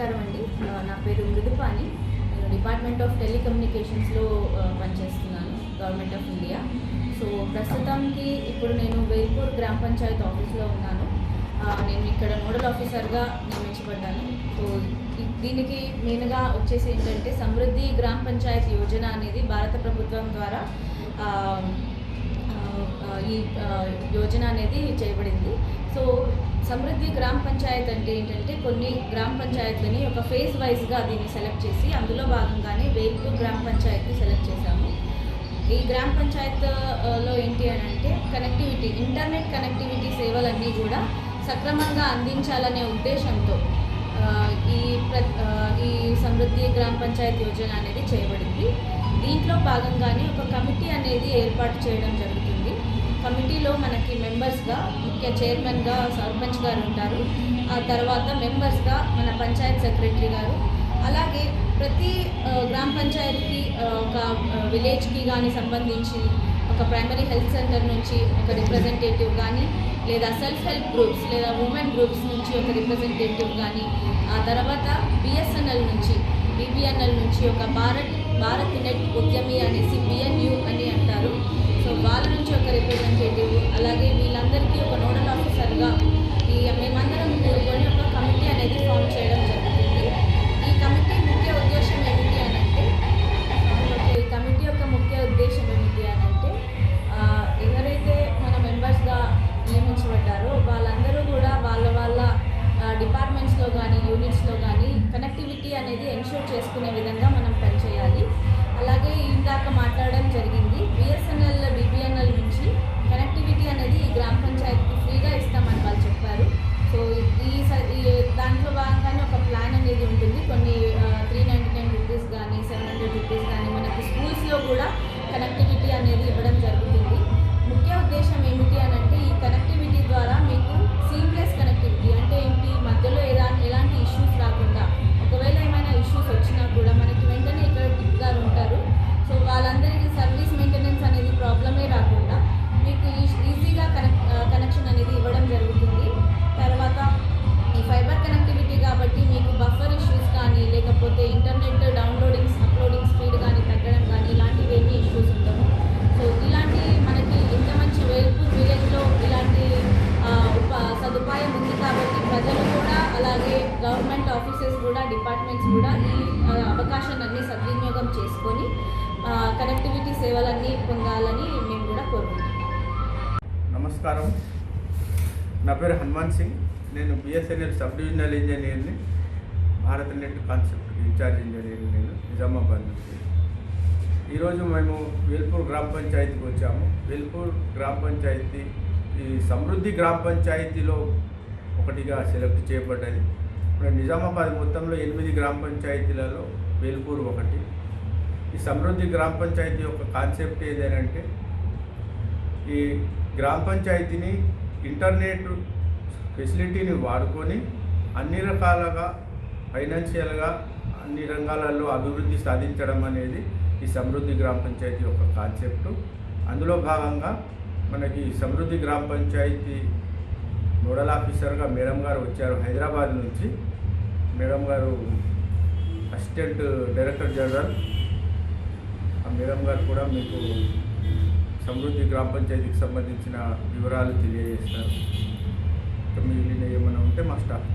నమస్కారం అండి. నా పేరు మృదుపాని నేను డిపార్ట్మెంట్ ఆఫ్ టెలికమ్యూనికేషన్స్లో పనిచేస్తున్నాను గవర్నమెంట్ ఆఫ్ ఇండియా. సో ప్రస్తుతానికి ఇప్పుడు నేను వేల్పూర్ గ్రామ పంచాయత్ ఆఫీస్లో ఉన్నాను. నేను ఇక్కడ నోడల్ ఆఫీసర్గా నియమించబడ్డాను. సో దీనికి మెయిన్గా వచ్చేసి ఏంటంటే సమృద్ధి గ్రామ పంచాయత్ యోజన అనేది భారత ప్రభుత్వం ద్వారా ఈ యోజన అనేది చేయబడింది. సో సమృద్ధి గ్రామ పంచాయత్ అంటే ఏంటంటే కొన్ని గ్రామ పంచాయత్లని ఒక ఫేజ్ వైజ్గా దీన్ని సెలెక్ట్ చేసి అందులో భాగంగానే వేల్పూర్ గ్రామ పంచాయత్ని సెలెక్ట్ చేశాము. ఈ గ్రామ పంచాయత్లో ఏంటి అని అంటే కనెక్టివిటీ ఇంటర్నెట్ కనెక్టివిటీ సేవలన్నీ కూడా సక్రమంగా అందించాలనే ఉద్దేశంతో ఈ ప్ర ఈ సమృద్ధి గ్రామ పంచాయత్ యోజన అనేది చేయబడింది. దీంట్లో భాగంగానే ఒక కమిటీ అనేది ఏర్పాటు చేయడం జరుగుతుంది. కమిటీలో మనకి మెంబర్స్గా ముఖ్య చైర్మన్గా సర్పంచ్ గారు ఉంటారు. ఆ తర్వాత మెంబర్స్గా మన పంచాయత్ సెక్రటరీ గారు. అలాగే ప్రతి గ్రామ పంచాయతీకి ఒక విలేజ్కి కానీ సంబంధించి ఒక ప్రైమరీ హెల్త్ సెంటర్ నుంచి ఒక రిప్రజెంటేటివ్ కానీ లేదా సెల్ఫ్ హెల్ప్ గ్రూప్స్ లేదా ఉమెన్ గ్రూప్స్ నుంచి ఒక రిప్రజెంటేటివ్ కానీ ఆ తర్వాత బిఎస్ఎన్ఎల్ నుంచి బీబీఎన్ఎల్ నుంచి ఒక భారత్ భారత్ నెట్ ఉద్యమి అనేసి బిఎన్ రిప్రజెంటేటివ్ అలాగే వీళ్ళందరికీ ఒక నోడల్ ఆఫీసర్గా ఈ మేమందరం కూడుకొని ఒక కమిటీ అనేది ఫామ్ చేయడం జరుగుతుంది. ఈ కమిటీ ముఖ్య ఉద్దేశం ఏమిటి అని అంటే ఈ కమిటీ యొక్క ముఖ్య ఉద్దేశం ఏమిటి అని అంటే ఎవరైతే మన మెంబర్స్గా నియమించబడ్డారో వాళ్ళందరూ కూడా వాళ్ళ వాళ్ళ డిపార్ట్మెంట్స్లో కానీ యూనిట్స్లో కానీ కనెక్టివిటీ అనేది ఎన్షూర్ చేసుకునే విధంగా మనం పనిచేయాలి. అలాగే ఇందాక మాట్లాడే కనెక్టివిటీ అనేది ఇవ్వడం అలాగే గవర్నమెంట్ ఆఫీసెస్ కూడా డిపార్ట్మెంట్స్ కూడా ఈ ఆ, అవకాశాన్ని సద్వినియోగం చేసుకొని కనెక్టివిటీ సేవలన్నీ పొందాలని మేము కూడా కోరుకుంటున్నాం. నమస్కారం. నా పేరు హనుమాన్ సింగ్. నేను BSNL sub divisional ఇంజనీర్ని Bharat net concept in-charge engineer నేను నిజామాబాద్ నుంచి. ఈరోజు మేము వేల్పూర్ గ్రామ పంచాయతీకి వచ్చాము. వేల్పూర్ గ్రామ పంచాయతీ ఈ సమృద్ధి గ్రామ పంచాయతీలో ఒకటిగా సెలెక్ట్ చేయబడ్డది. ఇప్పుడు నిజామాబాద్ మొత్తంలో ఎనిమిది గ్రామ పంచాయతీలలో వేల్పూరు ఒకటి. ఈ సమృద్ధి గ్రామ పంచాయతీ యొక్క కాన్సెప్ట్ ఏదేనంటే ఈ గ్రామ పంచాయతీని ఇంటర్నెట్ ఫెసిలిటీని వాడుకొని అన్ని రకాలుగా ఫైనాన్షియల్గా అన్ని రంగాలలో అభివృద్ధి సాధించడం అనేది ఈ సమృద్ధి గ్రామ పంచాయతీ యొక్క కాన్సెప్ట్. అందులో భాగంగా మనకి సమృద్ధి గ్రామ పంచాయతీ నోడల్ ఆఫీసర్గా మేడం గారు వచ్చారు హైదరాబాద్ నుంచి. మేడం గారు అసిస్టెంట్ డైరెక్టర్ జనరల్. ఆ మేడం గారు కూడా మీకు సమృద్ధి గ్రామ పంచాయతీకి సంబంధించిన వివరాలు తెలియజేస్తారు. మిగిలిన ఏమైనా ఉంటే మా స్టాఫ్